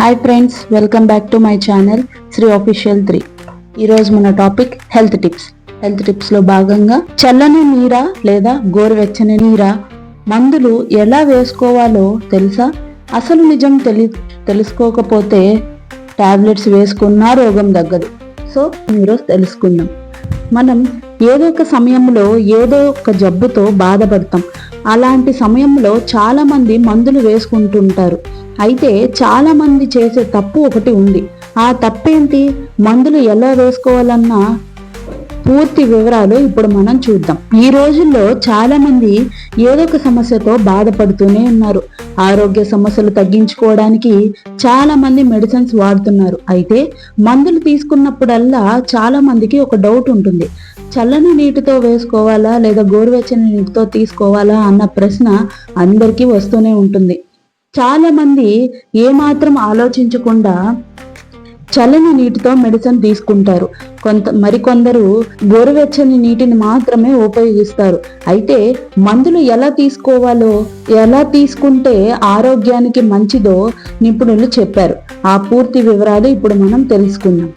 Hi friends welcome back to my channel Shri official three ఈరోజు మన topic health tips health టిప్స్లో భాగంగా చల్లని నీర లేదా గోరువెచ్చని నీర మందులు ఎలా వేసుకోవాలో తెలుసా? అసలు నిజం తెలి తెలుసుకోకపోతే టాబ్లెట్స్ వేసుకున్నా రోగం తగ్గదు. సో ఈరోజు తెలుసుకుందాం. మనం ఏదో ఒక సమయంలో ఏదో ఒక జబ్బుతో బాధపడతాం. అలాంటి సమయంలో చాలామంది మందులు వేసుకుంటుంటారు. అయితే చాలా మంది చేసే తప్పు ఒకటి ఉంది. ఆ తప్పేంటి? మందులు ఎలా వేసుకోవాలన్న పూర్తి వివరాలు ఇప్పుడు మనం చూద్దాం. ఈ రోజుల్లో చాలా మంది ఏదో ఒక సమస్యతో బాధపడుతూనే ఉన్నారు. ఆరోగ్య సమస్యలు తగ్గించుకోవడానికి చాలా మంది మెడిసిన్స్ వాడుతున్నారు. అయితే మందులు తీసుకున్నప్పుడల్లా చాలా మందికి ఒక డౌట్ ఉంటుంది. చల్లని నీటితో వేసుకోవాలా లేదా గోరువెచ్చని నీటితో తీసుకోవాలా అన్న ప్రశ్న అందరికీ వస్తూనే ఉంటుంది. చాలా మంది ఏమాత్రం ఆలోచించకుండా చల్లని నీటితో మెడిసిన్ తీసుకుంటారు. కొంత మరికొందరు గోరువెచ్చని నీటిని మాత్రమే ఉపయోగిస్తారు. అయితే మందులు ఎలా తీసుకోవాలో ఎలా తీసుకుంటే ఆరోగ్యానికి మంచిదో నిపుణులు చెప్పారు. ఆ పూర్తి వివరాలు ఇప్పుడు మనం తెలుసుకుందాం.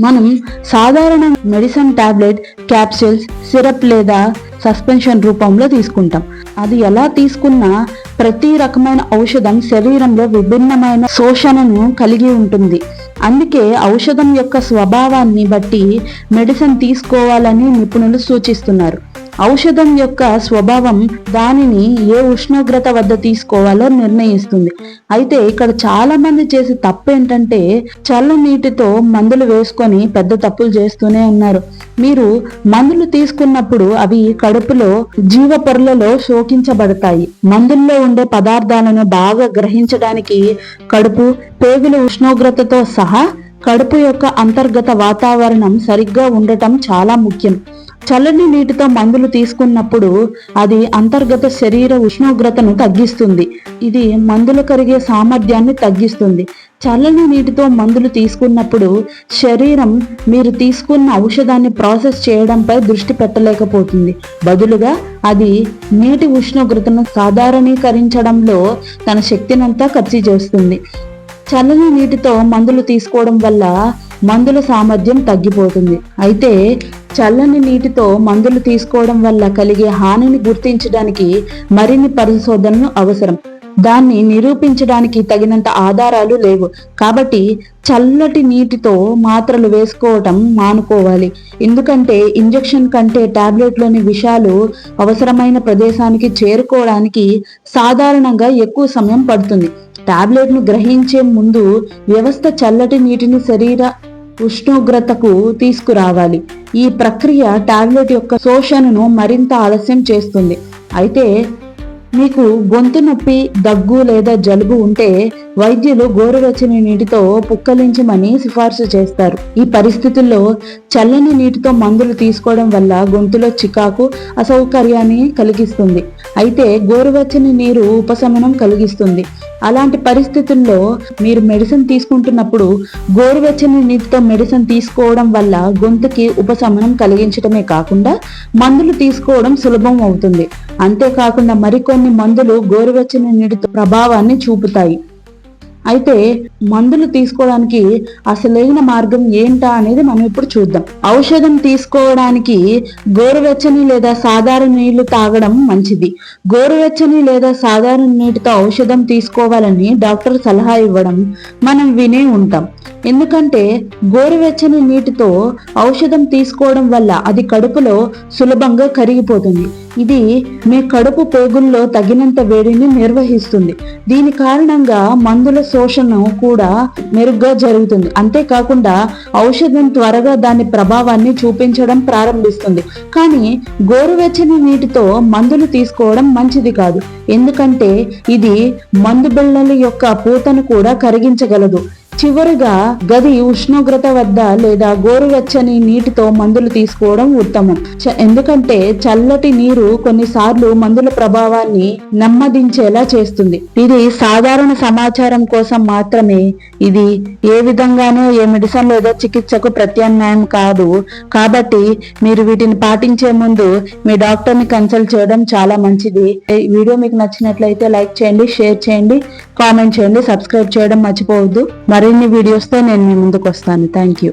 మనం సాధారణ మెడిసిన్ టాబ్లెట్ క్యాప్సిల్స్ సిరప్ లేదా సస్పెన్షన్ రూపంలో తీసుకుంటాం. అది ఎలా తీసుకున్నా ప్రతి రకమైన ఔషధం శరీరంలో విభిన్నమైన శోషణను కలిగి ఉంటుంది. అందుకే ఔషధం యొక్క స్వభావాన్ని బట్టి మెడిసిన్ తీసుకోవాలని నిపుణులు సూచిస్తున్నారు. ఔషధం యొక్క స్వభావం దానిని ఏ ఉష్ణోగ్రత వద్ద తీసుకోవాలో నిర్ణయిస్తుంది. అయితే ఇక్కడ చాలా మంది చేసే తప్పు ఏంటంటే చల్ల నీటితో మందులు వేసుకొని పెద్ద తప్పులు చేస్తూనే ఉన్నారు. మీరు మందులు తీసుకున్నప్పుడు అవి కడుపులో జీవ పొరలలో శోకించబడతాయి. మందుల్లో ఉండే పదార్థాలను బాగా గ్రహించడానికి కడుపు పేగుల ఉష్ణోగ్రతతో సహా కడుపు యొక్క అంతర్గత వాతావరణం సరిగ్గా ఉండటం చాలా ముఖ్యం. చల్లని నీటితో మందులు తీసుకున్నప్పుడు అది అంతర్గత శరీర ఉష్ణోగ్రతను తగ్గిస్తుంది. ఇది మందులు కరిగే సామర్థ్యాన్ని తగ్గిస్తుంది. చల్లని నీటితో మందులు తీసుకున్నప్పుడు శరీరం మీరు తీసుకున్న ఔషధాన్ని ప్రాసెస్ చేయడంపై దృష్టి పెట్టలేకపోతుంది. బదులుగా అది నీటి ఉష్ణోగ్రతను సాధారణీకరించడంలో తన శక్తినంతా ఖర్చు చేస్తుంది. చల్లని నీటితో మందులు తీసుకోవడం వల్ల మందుల సామర్థ్యం తగ్గిపోతుంది. అయితే చల్లని నీటితో మందులు తీసుకోవడం వల్ల కలిగే హానిని గుర్తించడానికి మరిన్ని పరిశోధనలు అవసరం. దాన్ని నిరూపించడానికి తగినంత ఆధారాలు లేవు. కాబట్టి చల్లటి నీటితో మాత్రలు వేసుకోవటం మానుకోవాలి. ఎందుకంటే ఇంజెక్షన్ కంటే టాబ్లెట్లోని విషాలు అవసరమైన ప్రదేశానికి చేరుకోవడానికి సాధారణంగా ఎక్కువ సమయం పడుతుంది. టాబ్లెట్ను గ్రహించే ముందు వ్యవస్థ చల్లటి నీటిని శరీర ఉష్ణోగ్రతకు తీసుకురావాలి. ఈ ప్రక్రియ టాబ్లెట్ యొక్క శోషణను మరింత ఆలస్యం చేస్తుంది. అయితే మీకు గొంతు నొప్పి దగ్గు లేదా జలుబు ఉంటే వైద్యులు గోరువెచ్చని నీటితో పుక్కలించమని సిఫార్సు చేస్తారు. ఈ పరిస్థితుల్లో చల్లని నీటితో మందులు తీసుకోవడం వల్ల గొంతులో చికాకు అసౌకర్యాన్ని కలిగిస్తుంది. అయితే గోరువెచ్చని నీరు ఉపశమనం కలిగిస్తుంది. అలాంటి పరిస్థితుల్లో మీరు మెడిసిన్ తీసుకుంటున్నప్పుడు గోరువెచ్చని నీటితో మెడిసిన్ తీసుకోవడం వల్ల గొంతుకి ఉపశమనం కలిగించడమే కాకుండా మందులు తీసుకోవడం సులభం అవుతుంది. అంతేకాకుండా మరికొన్ని మందులు గోరువెచ్చని నీటితో ప్రభావాన్ని చూపుతాయి. అయితే మందులు తీసుకోవడానికి అసలైన మార్గం ఏంటా అనేది మనం ఇప్పుడు చూద్దాం. ఔషధం తీసుకోవడానికి గోరువెచ్చని లేదా సాధారణ నీళ్ళు తాగడం మంచిది. గోరువెచ్చని లేదా సాధారణ నీటితో ఔషధం తీసుకోవాలని డాక్టర్ సలహా ఇవ్వడం మనం వినే ఉంటాం. ఎందుకంటే గోరువెచ్చని నీటితో ఔషధం తీసుకోవడం వల్ల అది కడుపులో సులభంగా కరిగిపోతుంది. ఇది మీ కడుపు పేగుల్లో తగినంత వేడిని నిర్వహిస్తుంది. దీని కారణంగా మందుల శోషణ కూడా మెరుగ్గా జరుగుతుంది. అంతేకాకుండా ఔషధం త్వరగా దాని ప్రభావాన్ని చూపించడం ప్రారంభిస్తుంది. కానీ గోరువెచ్చని నీటితో మందులు తీసుకోవడం మంచిది కాదు. ఎందుకంటే ఇది మందు బిళ్ళల యొక్క పూతను కూడా కరిగించగలదు. చివరిగా గది ఉష్ణోగ్రత వద్ద లేదా గోరువెచ్చని నీటితో మందులు తీసుకోవడం ఉత్తమం. చ- ఎందుకంటే చల్లటి నీరు కొన్నిసార్లు మందుల ప్రభావాన్ని నెమ్మదించేలా చేస్తుంది. ఇది సాధారణ సమాచారం కోసం మాత్రమే. ఇది ఏ విధంగానూ ఏ మెడిసిన్ లేదా చికిత్సకు ప్రత్యామ్నాయం కాదు. కాబట్టి మీరు వీటిని పాటించే ముందు మీ డాక్టర్ని కన్సల్ట్ చేయడం చాలా మంచిది. వీడియో మీకు నచ్చినట్లయితే లైక్ చేయండి షేర్ చేయండి కామెంట్ చేయండి సబ్స్క్రైబ్ చేయడం మర్చిపోవద్దు. మరిన్ని వీడియోస్తో నేను మీ ముందుకు వస్తాను. Thank you